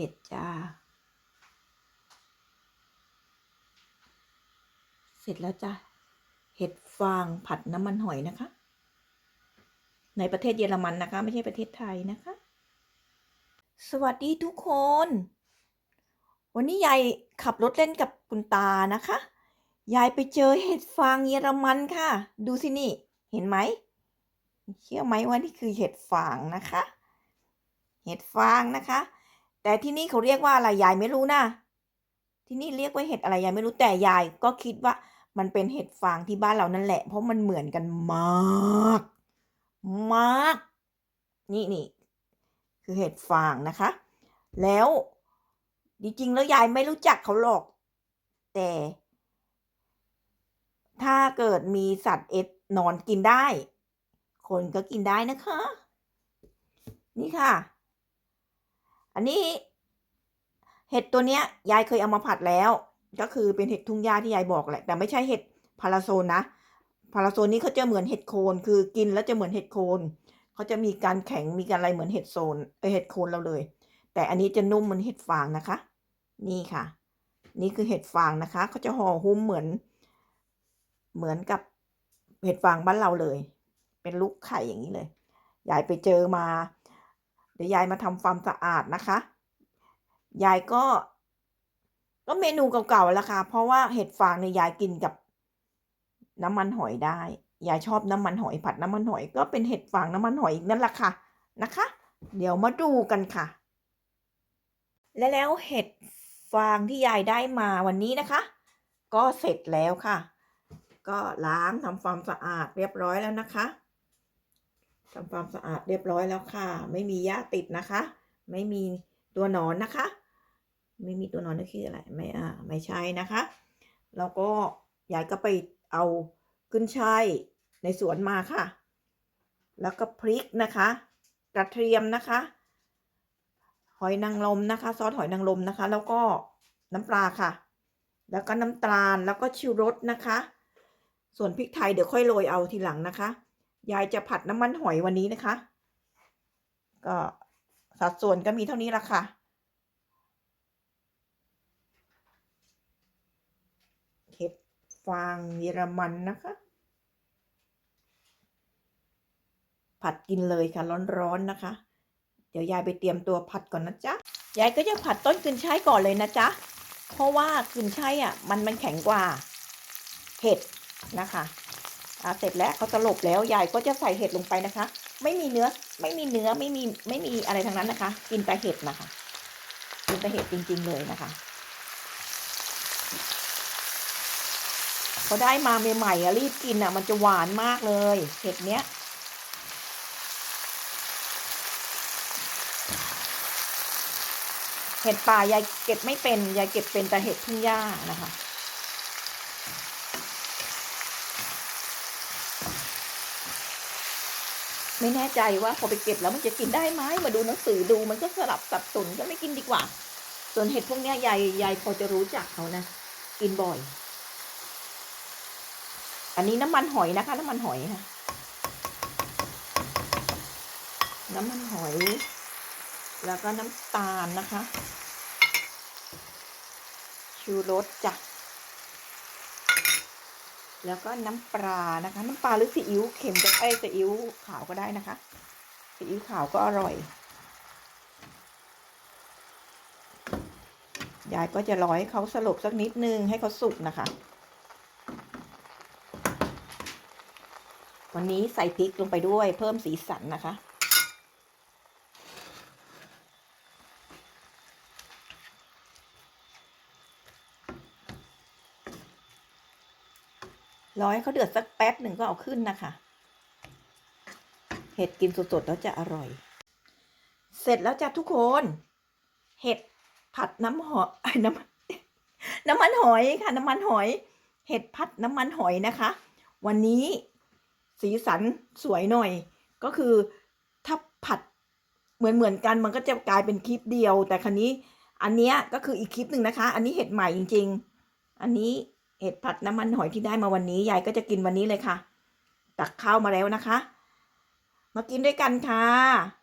เห็ดจ้า เสร็จแล้วจ้ะเห็ดฟางผัดน้ำมันหอยนะคะ ในประเทศเยอรมันนะคะ ไม่ใช่ประเทศไทยนะคะ สวัสดีทุกคน วันนี้ยายขับรถเล่นกับคุณตานะคะ ยายไปเจอเห็ดฟางเยอรมันค่ะ ดูสินี่ เห็นไหม เชื่อไหมว่านี่คือเห็ดฟางนะคะ เห็ดฟางนะคะ แต่ที่นี่เขาเรียกว่าอะไรยายไม่รู้นะที่นี่เรียกว่าเห็ดอะไรยายไม่รู้แต่ยายก็คิดว่ามันเป็นเห็ดฟางที่บ้านเรานั่นแหละ เพราะมันเหมือนกันมาก มาก นี่นี่คือเห็ดฟางนะคะ แล้วจริงๆแล้วยายไม่รู้จักเขาหรอก แต่ ถ้าเกิดมีสัตว์เอ็ดนอนกินได้ คนก็กินได้นะคะ นี่ค่ะ อันนี้ เห็ดตัวเนี้ยยายเคยเอามาผัดแล้ว ก็คือเป็นเห็ดทุ่งหญ้าที่ยายบอกแหละ แต่ไม่ใช่เห็ดพาราโซนนะพาราโซนนี้เขาจะเหมือนเห็ดโคน คือกินแล้วจะเหมือนเห็ดโคนเขาจะมีการแข็งมีการอะไรเหมือนเห็ดโซนเออเห็ดโคนเราเลย แต่อันนี้จะนุ่มเหมือนเห็ดฟางนะคะ นี่ค่ะ นี่คือเห็ดฟางนะคะเขาจะห่อหุ้มเหมือน เหมือนกับเห็ดฟางบ้านเราเลย เป็นลูกไข่อย่างนี้เลยยายไปเจอมา เดี๋ยวยายมาทำความสะอาดนะคะ ยายก็ ก็เมนูเก่าๆแล้วค่ะเพราะว่าเห็ดฟางเนี่ยยายกินกับน้ำมันหอยได้ยายชอบน้ำมันหอยผัดน้ำมันหอย ก็เป็นเห็ดฟางน้ำมันหอยอีกนั่นแหละค่ะนะคะ เดี๋ยวมาดูกันค่ะ และแล้วเห็ดฟางที่ยายได้มาวันนี้นะคะ ก็เสร็จแล้วค่ะ ก็ล้างทำความสะอาดเรียบร้อยแล้วนะคะทำความสะอาดเรียบร้อยแล้วค่ะ ไม่มีหญ้าติดนะคะ ไม่มีตัวหนอนนะคะ ไม่มีตัวนอนนั่นคืออะไรไม่อ่าไม่ใช่นะคะแล้วก็ยายก็ไปเอาขึ้นช่ายในสวนมาค่ะ แล้วก็พริกนะคะ กระเทียมนะคะ หอยนางรมนะคะ ซอสหอยนางรมนะคะ แล้วก็น้ำปลาค่ะ แล้วก็น้ำตาลแล้วก็ชิวรสนะคะ ส่วนพริกไทยเดี๋ยวค่อยโรยเอาทีหลังนะคะ ยายจะผัดน้ำมันหอยวันนี้นะคะ ก็สัดส่วนก็มีเท่านี้ละค่ะ เห็ด ฟางเยอรมันนะคะ ผัดกินเลยค่ะร้อนๆนะคะ เดี๋ยวยายไปเตรียมตัวผัดก่อนนะจ๊ะยายก็จะผัดต้นกึนช่ายก่อนเลยนะจ๊ะเพราะว่ากึนช่ายอะมันมันแข็งกว่าเห็ดนะคะเสร็จแล้วเขาตลบแล้วยายก็จะใส่เห็ดลงไปนะคะ ไม่มีเนื้อไม่มีเนื้อไม่มีไม่มีอะไรทั้งนั้นนะคะ กินแต่เห็ดนะคะ กินแต่เห็ดจริง ๆ เลยนะคะ พอได้มาใหม่ๆอะรีบกินอะมันจะหวานมากเลยเห็ดเนี้ยเห็ดป่ายายเก็บไม่เป็นยายเก็บเป็นแต่เห็ดทุ่งหญ้านะคะไม่แน่ใจว่าพอไปเก็บแล้วมันจะกินได้ไหมมาดูหนังสือดูมันก็สลับสับสนก็ไม่กินดีกว่า ส่วนเห็ดพวกเนี้ยยายยายพอจะรู้จักเขานะ กินบ่อย อันนี้น้ำมันหอยนะคะ น้ำมันหอยค่ะ น้ำมันหอย แล้วก็น้ำตาลนะคะ ชูรสจ้ะ แล้วก็น้ำปลานะคะ น้ำปลาหรือซีอิ๊วเค็มก็ไอยซีอิ๊วขาวก็ได้นะคะซีอิ๊วขาวก็อร่อย ยายก็จะรอให้เขาสลบสักนิดนึงให้เขาสุกนะคะ วันนี้ใส่พริกลงไปด้วยเพิ่มสีสันนะคะ รอให้เขาเดือดสักแป๊บหนึ่งก็เอาขึ้นนะคะ เห็ดกินสดๆแล้วจะอร่อย เสร็จแล้วจ้ะทุกคน เห็ดผัดน้ำหอยน้ำน้ำมันหอยค่ะ น้ำมันหอย เห็ดผัดน้ำมันหอยนะคะ วันนี้ สีสันสวยหน่อย ก็คือถ้าผัดเหมือนเหมือนกันมันก็จะกลายเป็นคลิปเดียว แต่ครั้นี้อันเนี้ยก็คืออีกคลิปหนึ่งนะคะ อันนี้เห็ดใหม่จริง ๆ อันนี้เห็ดผัดน้ำมันหอยที่ได้มาวันนี้ยายก็จะกินวันนี้เลยค่ะ ตักข้าวมาแล้วนะคะ มากินด้วยกันค่ะ